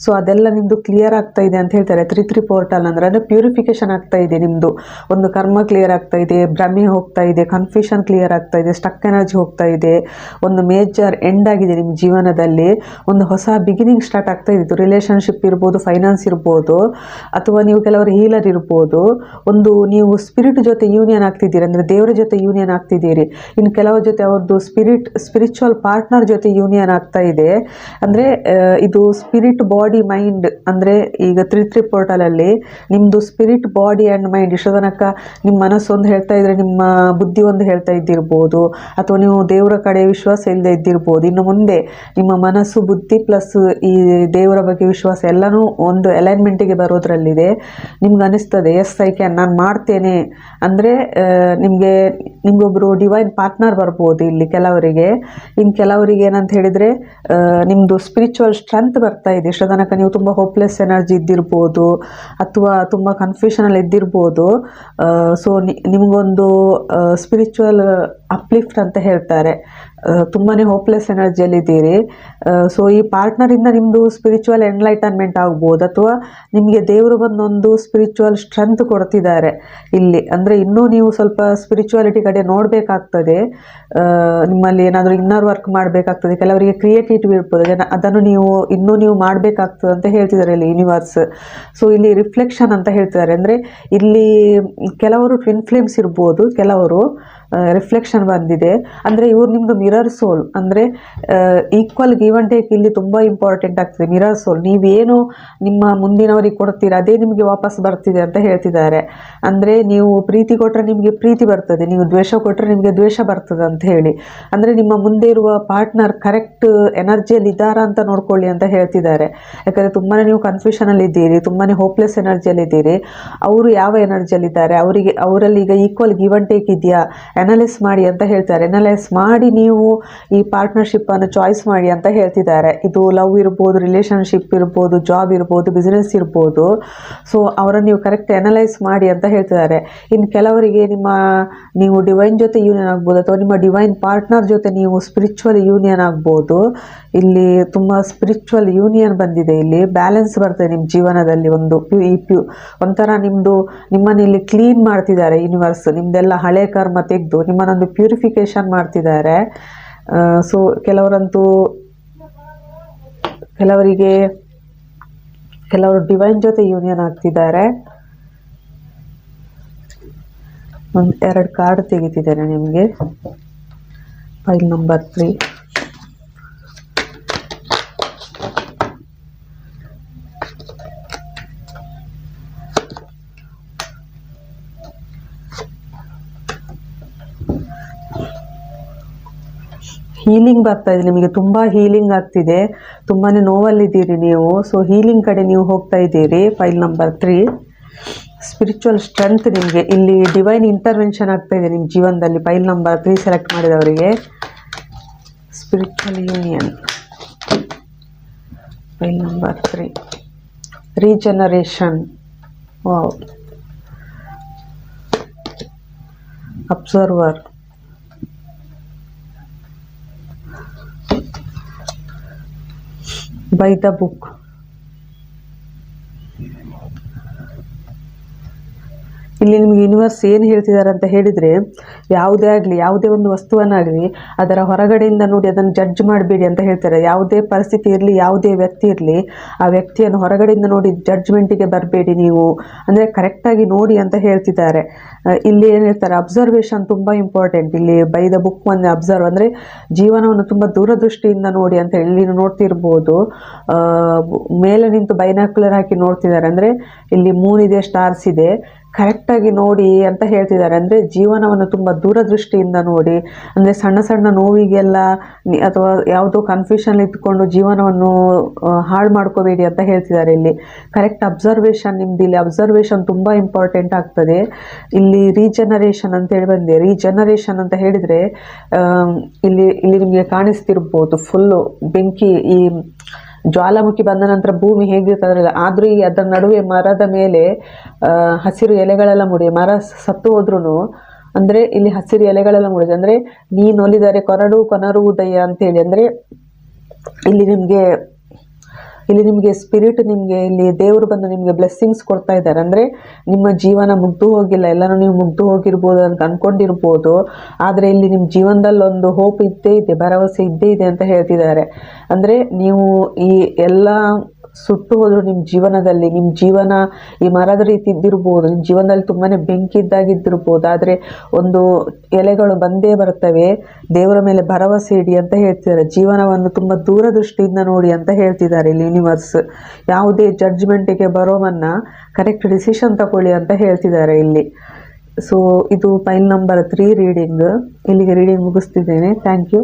Speaker 1: ಸೊ ಅದೆಲ್ಲ ನಿಮ್ಮದು ಕ್ಲಿಯರ್ ಆಗ್ತಾ ಇದೆ ಅಂತ ಹೇಳ್ತಾರೆ ತ್ರಿ ಪೋರ್ಟಲ್ ಅಂದರೆ ಅಂದರೆ ಪ್ಯೂರಿಫಿಕೇಷನ್ ಆಗ್ತಾ ಇದೆ ನಿಮ್ಮದು ಒಂದು ಕರ್ಮ ಕ್ಲಿಯರ್ ಆಗ್ತಾ ಇದೆ ಭ್ರಮೆ ಹೋಗ್ತಾ ಇದೆ ಕನ್ಫ್ಯೂಷನ್ ಕ್ಲಿಯರ್ ಆಗ್ತಾ ಇದೆ ಸ್ಟಕ್ ಎನರ್ಜಿ ಹೋಗ್ತಾ ಇದೆ ಒಂದು ಮೇಜರ್ ಎಂಡ್ ಆಗಿದೆ ನಿಮ್ಮ ಜೀವನದಲ್ಲಿ ಒಂದು ಹೊಸ ಬಿಗಿನಿಂಗ್ ಸ್ಟಾರ್ಟ್ ಆಗ್ತಾ ಇದ್ದು ರಿಲೇಷನ್ಶಿಪ್ ಇರ್ಬೋದು ಫೈನಾನ್ಸ್ ಇರ್ಬೋದು ಅಥವಾ ನೀವು ಕೆಲವರು ಹೀಲರ್ ಇರ್ಬೋದು ಒಂದು ನೀವು ಸ್ಪಿರಿಟ್ ಜೊತೆ ಯೂನಿಯನ್ ಆಗ್ತಿದ್ದೀರಿ ಅಂದರೆ ದೇವರ ಜೊತೆ ಯೂನಿಯನ್ ಆಗ್ತಿದ್ದೀರಿ ಇನ್ನು ಕೆಲವರ ಜೊತೆ ಅವ್ರದ್ದು ಸ್ಪಿರಿಟ್ ಸ್ಪಿರಿಚುವಲ್ ಪಾರ್ಟ್ನರ್ ಜೊತೆ ಯೂನಿಯನ್ ಆಗ್ತಾ ಇದೆ ಅಂದರೆ ಇದು ಸ್ಪಿರಿಟ್ ಬಾಡಿ ಮೈಂಡ್ ಅಂದರೆ ಈಗ ತ್ರಿತ್ರಿ ಪೋರ್ಟಲಲ್ಲಿ ನಿಮ್ಮದು ಸ್ಪಿರಿಟ್ ಬಾಡಿ ಆ್ಯಂಡ್ ಮೈಂಡ್ ಇಷ್ಟೋ ತನಕ ನಿಮ್ಮ ಮನಸ್ಸು ಒಂದು ಹೇಳ್ತಾ ಇದ್ದರೆ ನಿಮ್ಮ ಬುದ್ಧಿ ಒಂದು ಹೇಳ್ತಾ ಇದ್ದಿರ್ಬೋದು ಅಥವಾ ನೀವು ದೇವರ ಕಡೆ ವಿಶ್ವಾಸ ಇಲ್ಲದೆ ಇದ್ದಿರ್ಬೋದು ಇನ್ನು ಮುಂದೆ ನಿಮ್ಮ ಮನಸ್ಸು ಬುದ್ಧಿ ಪ್ಲಸ್ ಈ ದೇವರ ಬಗ್ಗೆ ವಿಶ್ವಾಸ ಎಲ್ಲನೂ ಒಂದು ಅಲೈನ್ಮೆಂಟಿಗೆ ಬರೋದ್ರಲ್ಲಿದೆ ನಿಮ್ಗೆ ಅನಿಸ್ತದೆ ಎಸ್ ಐ ಕ್ಯಾನ್ ನಾನು ಮಾಡ್ತೀನಿ ಮಾಡ್ತೇನೆ ಅಂದರೆ ನಿಮಗೆ ನಿಮಗೊಬ್ಬರು ಡಿವೈನ್ ಪಾರ್ಟ್ನರ್ ಬರ್ಬೋದು ಇಲ್ಲಿ ಕೆಲವರಿಗೆ ಇನ್ನು ಕೆಲವರಿಗೆ ಏನಂತ ಹೇಳಿದರೆ ನಿಮ್ಮದು ಸ್ಪಿರಿಚುವಲ್ ಸ್ಟ್ರೆಂತ್ ಬರ್ತಾ ಇದೆ ಇಷ್ಟು ತನಕ ನೀವು ತುಂಬ ಹೋಪ್ಲೆಸ್ ಎನರ್ಜಿ ಇದ್ದಿರ್ಬೋದು ಅಥವಾ ತುಂಬ ಕನ್ಫ್ಯೂಷನಲ್ಲಿ ಇದ್ದಿರ್ಬೋದು ಸೊ ನಿಮಗೊಂದು ಸ್ಪಿರಿಚುವಲ್ ಅಪ್ಲಿಫ್ಟ್ ಅಂತ ಹೇಳ್ತಾರೆ ತುಂಬಾ ಹೋಪ್ಲೆಸ್ ಎನರ್ಜಿಯಲ್ಲಿದ್ದೀರಿ ಸೊ ಈ ಪಾರ್ಟ್ನರಿಂದ ನಿಮ್ಮದು ಸ್ಪಿರಿಚುವಲ್ ಎನ್ಲೈಟನ್ಮೆಂಟ್ ಆಗ್ಬೋದು ಅಥವಾ ನಿಮಗೆ ದೇವರು ಬಂದೊಂದು ಸ್ಪಿರಿಚುವಲ್ ಸ್ಟ್ರೆಂತ್ ಕೊಡ್ತಿದ್ದಾರೆ ಇಲ್ಲಿ ಅಂದರೆ ಇನ್ನೂ ನೀವು ಸ್ವಲ್ಪ ಸ್ಪಿರಿಚುವಾಲಿಟಿ ಕಡೆ ನೋಡಬೇಕಾಗ್ತದೆ ನಿಮ್ಮಲ್ಲಿ ಏನಾದರೂ ಇನ್ನರ್ ವರ್ಕ್ ಮಾಡಬೇಕಾಗ್ತದೆ ಕೆಲವರಿಗೆ ಕ್ರಿಯೇಟಿವಿಟಿ ಇರ್ಬೋದು ಅದನ್ನು ನೀವು ಇನ್ನೂ ನೀವು ಮಾಡಬೇಕಾಗ್ತದೆ ಅಂತ ಹೇಳ್ತಿದ್ದಾರೆ ಇಲ್ಲಿ ಯೂನಿವರ್ಸ್ ಸೊ ಇಲ್ಲಿ ರಿಫ್ಲೆಕ್ಷನ್ ಅಂತ ಹೇಳ್ತಿದ್ದಾರೆ ಅಂದರೆ ಇಲ್ಲಿ ಕೆಲವರು ಟ್ವಿನ್ ಫ್ಲೇಮ್ಸ್ ಇರ್ಬೋದು ಕೆಲವರು ರಿಫ್ಲೆಕ್ಷನ್ ಬಂದಿದೆ ಅಂದರೆ ಇವ್ರು ನಿಮ್ಮದು ಮಿರರ್ ಸೋಲ್ ಅಂದರೆ ಈಕ್ವಲ್ ಗಿವ್ ಟೇಕ್ ಇಲ್ಲಿ ತುಂಬ ಇಂಪಾರ್ಟೆಂಟ್ ಆಗ್ತದೆ ಮಿರರ್ ಸೋಲ್ ನೀವೇನು ನಿಮ್ಮ ಮುಂದಿನವರಿಗೆ ಕೊಡ್ತೀರಾ ಅದೇ ನಿಮಗೆ ವಾಪಸ್ ಬರ್ತಿದೆ ಅಂತ ಹೇಳ್ತಿದ್ದಾರೆ ಅಂದರೆ ನೀವು ಪ್ರೀತಿ ಕೊಟ್ಟರೆ ನಿಮಗೆ ಪ್ರೀತಿ ಬರ್ತದೆ ನೀವು ದ್ವೇಷ ಕೊಟ್ಟರೆ ನಿಮಗೆ ದ್ವೇಷ ಬರ್ತದೆ ಅಂತ ಹೇಳಿ ಅಂದರೆ ನಿಮ್ಮ ಮುಂದೆ ಇರುವ ಪಾರ್ಟ್ನರ್ ಕರೆಕ್ಟ್ ಎನರ್ಜಿಯಲ್ಲಿ ಇದ್ದಾರಾ ಅಂತ ನೋಡ್ಕೊಳ್ಳಿ ಅಂತ ಹೇಳ್ತಿದ್ದಾರೆ ಯಾಕಂದರೆ ತುಂಬಾ ನೀವು ಅಲ್ಲಿ ಇದ್ದೀರಿ ತುಂಬಾ ಹೋಪ್ಲೆಸ್ ಎನರ್ಜಿಯಲ್ಲಿ ಇದ್ದೀರಿ ಅವರು ಯಾವ ಎನರ್ಜಿಯಲ್ಲಿದ್ದಾರೆ ಅವರಿಗೆ ಅವರಲ್ಲಿ ಈಗ ಈಕ್ವಲ್ ಗಿವ್ ಟೇಕ್ ಇದೆಯಾ ಅನಲೈಸ್ ಮಾಡಿ ಅಂತ ಹೇಳ್ತಾರೆ ಅನಲೈಸ್ ಮಾಡಿ ನೀವು ಈ ಪಾರ್ಟ್ನರ್ಶಿಪ್ಪನ್ನು ಚಾಯ್ಸ್ ಮಾಡಿ ಅಂತ ಹೇಳ್ತಿದ್ದಾರೆ ಇದು ಲವ್ ಇರ್ಬೋದು ರಿಲೇಷನ್ಶಿಪ್ ಇರ್ಬೋದು ಜಾಬ್ ಇರ್ಬೋದು ಬಿಸ್ನೆಸ್ ಇರ್ಬೋದು ಸೊ ಅವರನ್ನು ನೀವು ಕರೆಕ್ಟ್ ಅನಲೈಸ್ ಮಾಡಿ ಅಂತ ಹೇಳ್ತಿದ್ದಾರೆ ಇನ್ನು ಕೆಲವರಿಗೆ ನಿಮ್ಮ ನೀವು ಡಿವೈನ್ ಜೊತೆ ಯೂನಿಯನ್ ಆಗ್ಬೋದು ಅಥವಾ ನಿಮ್ಮ ಡಿವೈನ್ ಪಾರ್ಟ್ನರ್ ಜೊತೆ ನೀವು ಸ್ಪಿರಿಚುವಲ್ ಯೂನಿಯನ್ ಆಗ್ಬೋದು ಇಲ್ಲಿ ತುಂಬ ಸ್ಪಿರಿಚುವಲ್ ಯೂನಿಯನ್ ಬಂದಿದೆ ಇಲ್ಲಿ ಬ್ಯಾಲೆನ್ಸ್ ಬರ್ತದೆ ನಿಮ್ಮ ಜೀವನದಲ್ಲಿ ಒಂದು ಪ್ಯೂ ಈ ಪ್ಯೂ ಒಂಥರ ನಿಮ್ಮದು ನಿಮ್ಮನ್ನು ಇಲ್ಲಿ ಕ್ಲೀನ್ ಮಾಡ್ತಿದ್ದಾರೆ ಯೂನಿವರ್ಸ್ ನಿಮ್ಮದೆಲ್ಲ ಹಳೆ ಕರ್ಮ ಇದ್ದು ನಿಮ್ಮನ್ನೊಂದು ಪ್ಯೂರಿಫಿಕೇಶನ್ ಮಾಡ್ತಿದ್ದಾರೆ ಸೊ ಕೆಲವರಂತೂ ಕೆಲವರಿಗೆ ಕೆಲವರು ಡಿವೈನ್ ಜೊತೆ ಯೂನಿಯನ್ ಆಗ್ತಿದ್ದಾರೆ ಒಂದು ಎರಡು ಕಾರ್ಡ್ ತೆಗಿತಿದ್ದೇನೆ ನಿಮಗೆ ಫೈಲ್ ನಂಬರ್ ತ್ರೀ ಹೀಲಿಂಗ್ ಇದೆ ನಿಮಗೆ ತುಂಬ ಹೀಲಿಂಗ್ ಆಗ್ತಿದೆ ತುಂಬಾ ನೋವಲ್ಲಿದ್ದೀರಿ ನೀವು ಸೊ ಹೀಲಿಂಗ್ ಕಡೆ ನೀವು ಹೋಗ್ತಾ ಇದ್ದೀರಿ file number three spiritual strength ನಿಮಗೆ ಇಲ್ಲಿ ಡಿವೈನ್ ಇಂಟರ್ವೆನ್ಷನ್ ಆಗ್ತಾ ಇದೆ ನಿಮ್ಮ ಜೀವನದಲ್ಲಿ ಫೈಲ್ ನಂಬರ್ ತ್ರೀ ಸೆಲೆಕ್ಟ್ ಮಾಡಿದವರಿಗೆ spiritual union file number three regeneration observer by the book ಇಲ್ಲಿ ನಿಮಗೆ ಯೂನಿವರ್ಸ್ ಏನು ಹೇಳ್ತಿದ್ದಾರೆ ಅಂತ ಹೇಳಿದರೆ ಯಾವುದೇ ಆಗಲಿ ಯಾವುದೇ ಒಂದು ವಸ್ತುವನ್ನಾಗಲಿ ಅದರ ಹೊರಗಡೆಯಿಂದ ನೋಡಿ ಅದನ್ನು ಜಡ್ಜ್ ಮಾಡಬೇಡಿ ಅಂತ ಹೇಳ್ತಾರೆ ಯಾವುದೇ ಪರಿಸ್ಥಿತಿ ಇರಲಿ ಯಾವುದೇ ವ್ಯಕ್ತಿ ಇರಲಿ ಆ ವ್ಯಕ್ತಿಯನ್ನು ಹೊರಗಡೆಯಿಂದ ನೋಡಿ ಜಡ್ಜ್ಮೆಂಟಿಗೆ ಬರಬೇಡಿ ನೀವು ಅಂದರೆ ಕರೆಕ್ಟಾಗಿ ನೋಡಿ ಅಂತ ಹೇಳ್ತಿದ್ದಾರೆ ಇಲ್ಲಿ ಏನು ಹೇಳ್ತಾರೆ ಅಬ್ಸರ್ವೇಷನ್ ತುಂಬ ಇಂಪಾರ್ಟೆಂಟ್ ಇಲ್ಲಿ ಬೈ ದ ಬುಕ್ ಒಂದು ಅಬ್ಸರ್ವ್ ಅಂದರೆ ಜೀವನವನ್ನು ತುಂಬ ದೂರದೃಷ್ಟಿಯಿಂದ ನೋಡಿ ಅಂತ ಹೇಳಿ ಇಲ್ಲಿ ನೋಡ್ತಿರ್ಬೋದು ಮೇಲೆ ನಿಂತು ಬೈನಾಕ್ಯುಲರ್ ಹಾಕಿ ನೋಡ್ತಿದ್ದಾರೆ ಅಂದರೆ ಇಲ್ಲಿ ಮೂನ್ ಇದೆ ಸ್ಟಾರ್ಸ್ ಇದೆ ಕರೆಕ್ಟಾಗಿ ನೋಡಿ ಅಂತ ಹೇಳ್ತಿದ್ದಾರೆ ಅಂದರೆ ಜೀವನವನ್ನು ತುಂಬ ದೂರದೃಷ್ಟಿಯಿಂದ ನೋಡಿ ಅಂದರೆ ಸಣ್ಣ ಸಣ್ಣ ನೋವಿಗೆಲ್ಲ ಅಥವಾ ಯಾವುದೋ ಕನ್ಫ್ಯೂಷನ್ ಇದ್ಕೊಂಡು ಜೀವನವನ್ನು ಹಾಳು ಮಾಡ್ಕೋಬೇಡಿ ಅಂತ ಹೇಳ್ತಿದ್ದಾರೆ ಇಲ್ಲಿ ಕರೆಕ್ಟ್ ಅಬ್ಸರ್ವೇಷನ್ ನಿಮ್ದು ಇಲ್ಲಿ ಅಬ್ಸರ್ವೇಷನ್ ತುಂಬ ಇಂಪಾರ್ಟೆಂಟ್ ಆಗ್ತದೆ ಇಲ್ಲಿ ರೀಜನರೇಷನ್ ಅಂತೇಳಿ ಬಂದೆ ರೀಜನರೇಷನ್ ಅಂತ ಹೇಳಿದರೆ ಇಲ್ಲಿ ಇಲ್ಲಿ ನಿಮಗೆ ಕಾಣಿಸ್ತಿರ್ಬೋದು ಫುಲ್ಲು ಬೆಂಕಿ ಈ ಜ್ವಾಲಾಮುಖಿ ಬಂದ ನಂತರ ಭೂಮಿ ಹೇಗಿರ್ತಂದ್ರೆ ಆದರೂ ಈ ಅದರ ನಡುವೆ ಮರದ ಮೇಲೆ ಹಸಿರು ಎಲೆಗಳೆಲ್ಲ ಮುಡಿ ಮರ ಸತ್ತು ಹೋದ್ರೂ ಅಂದರೆ ಇಲ್ಲಿ ಹಸಿರು ಎಲೆಗಳೆಲ್ಲ ಮುಡಿದೆ ಅಂದರೆ ಒಲಿದರೆ ಕೊರಡು ಕೊನರು ಅಂತ ಅಂತೇಳಿ ಅಂದರೆ ಇಲ್ಲಿ ನಿಮಗೆ ಇಲ್ಲಿ ನಿಮಗೆ ಸ್ಪಿರಿಟ್ ನಿಮಗೆ ಇಲ್ಲಿ ದೇವರು ಬಂದು ನಿಮಗೆ ಬ್ಲೆಸ್ಸಿಂಗ್ಸ್ ಕೊಡ್ತಾ ಇದ್ದಾರೆ ಅಂದರೆ ನಿಮ್ಮ ಜೀವನ ಮುಗ್ದು ಹೋಗಿಲ್ಲ ಎಲ್ಲನೂ ನೀವು ಮುಗ್ದು ಹೋಗಿರ್ಬೋದು ಅಂತ ಅಂದ್ಕೊಂಡಿರ್ಬೋದು ಆದರೆ ಇಲ್ಲಿ ನಿಮ್ಮ ಜೀವನದಲ್ಲಿ ಒಂದು ಹೋಪ್ ಇದ್ದೇ ಇದೆ ಭರವಸೆ ಇದ್ದೇ ಇದೆ ಅಂತ ಹೇಳ್ತಿದ್ದಾರೆ ಅಂದರೆ ನೀವು ಈ ಎಲ್ಲ ಸುಟ್ಟು ಹೋದರೂ ನಿಮ್ಮ ಜೀವನದಲ್ಲಿ ನಿಮ್ಮ ಜೀವನ ಈ ಮರದ ರೀತಿ ಇದ್ದಿರ್ಬೋದು ನಿಮ್ಮ ಜೀವನದಲ್ಲಿ ತುಂಬಾ ಇದ್ದಾಗಿದ್ದಿರ್ಬೋದು ಆದರೆ ಒಂದು ಎಲೆಗಳು ಬಂದೇ ಬರ್ತವೆ ದೇವರ ಮೇಲೆ ಭರವಸೆ ಇಡಿ ಅಂತ ಹೇಳ್ತಿದ್ದಾರೆ ಜೀವನವನ್ನು ತುಂಬ ದೂರದೃಷ್ಟಿಯಿಂದ ನೋಡಿ ಅಂತ ಹೇಳ್ತಿದ್ದಾರೆ ಇಲ್ಲಿ ಯೂನಿವರ್ಸ್ ಯಾವುದೇ ಜಡ್ಜ್ಮೆಂಟಿಗೆ ಬರೋವನ್ನ ಕರೆಕ್ಟ್ ಡಿಸಿಷನ್ ತಗೊಳ್ಳಿ ಅಂತ ಹೇಳ್ತಿದ್ದಾರೆ ಇಲ್ಲಿ ಸೊ ಇದು ಫೈಲ್ ನಂಬರ್ ತ್ರೀ ರೀಡಿಂಗ್ ಇಲ್ಲಿಗೆ ರೀಡಿಂಗ್ ಮುಗಿಸ್ತಿದ್ದೇನೆ ಥ್ಯಾಂಕ್ ಯು